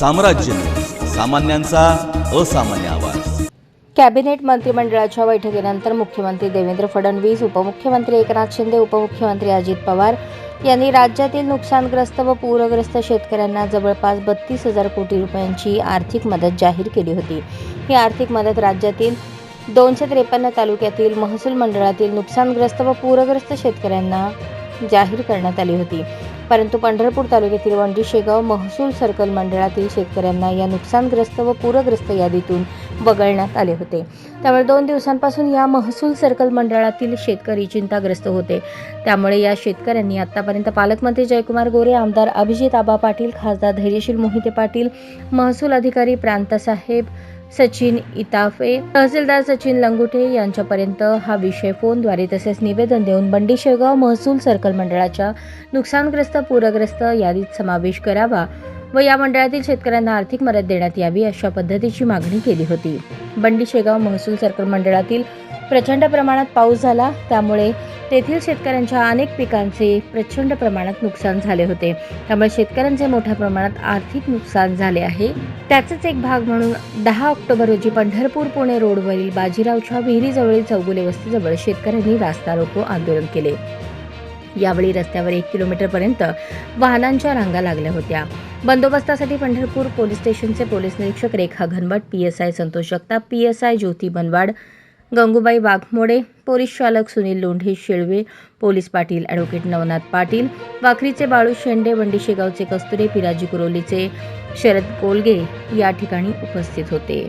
साम्राज्य. सामान्यांचा असामान्य आवाज. कॅबिनेट मंत्रिमंडळाच्या बैठकीनंतर मुख्यमंत्री देवेंद्र फडणवीस उपमुख्यमंत्री एकनाथ शिंदे उपमुख्यमंत्री अजित पवार यांनी राज्यातील नुकसानग्रस्त व पूरग्रस्त शेतकऱ्यांना जवळपास बत्तीस हजार कोटी रुपयांची आर्थिक मदत जाहीर केली होती. ही आर्थिक मदत राज्यातील दोनशे त्रेपन्न तालुक्यातील महसूल मंडळातील नुकसानग्रस्त व पूरग्रस्त शेतकऱ्यांना जाहीर करण्यात आली होती. परंतु पंढरपूर तालुक्यातील वंडी शेगाव महसूल सर्कल मंडळातील शेतकऱ्यांना या नुकसानग्रस्त व पूरग्रस्त यादीतून वगळण्यात आले होते. त्यामुळे दोन दिवसांपासून या महसूल सर्कल मंडळातील शेतकरी चिंताग्रस्त होते. त्यामुळे या शेतकऱ्यांनी आतापर्यंत पालकमंत्री जयकुमार गोरे आमदार अभिजित आबा पाटील खासदार धैर्यशील मोहिते पाटील महसूल अधिकारी प्रांतसाहेब सचिन इताफे तहसीलदार सचिन लंगुटे यांच्यापर्यंत हा विषय फोनद्वारे तसेच निवेदन देऊन बंडी शेगाव महसूल सर्कल मंडळाच्या नुकसानग्रस्त पूरग्रस्त यादीत समावेश करावा व या मंडळातील शेतकऱ्यांना आर्थिक मदत देण्यात यावी अशा पद्धतीची मागणी केली होती. बंडी शेगाव महसूल सर्कल मंडळातील प्रचंड प्रमाणात पाऊस झाला त्यामुळे तेथील शेतकऱ्यांच्या अनेक पिकांचे प्रचंड प्रमाणात नुकसान झाले होते. त्यामुळे शेतकऱ्यांचे मोठ्या प्रमाणात आर्थिक नुकसान झाले आहे. त्याचाच एक भाग म्हणून दहा ऑक्टोबर रोजी पंढरपूर पुणे रोडवरील बाजीरावच्या विहिरीजवळील चौगुले वस्तीजवळ शेतकऱ्यांनी रास्ता रोको आंदोलन केले. यावेळी रस्त्यावर एक किलोमीटरपर्यंत वाहनांच्या रांगा लागल्या होत्या. बंदोबस्तासाठी पंढरपूर पोलीस स्टेशनचे पोलीस निरीक्षक Rekha Ghanwat P S I Santosh Jagtap P S I Jyoti Banwad Gangubai Waghmode police चालक सुनील लोंढे शेळवे पोलीस पाटील ॲडव्होकेट नवनाथ पाटील वाखरीचे बाळू शेंडे वंडी शेगावचे कस्तुरे पिराजी कुरोलीचे शरद कोलगे या ठिकाणी उपस्थित होते.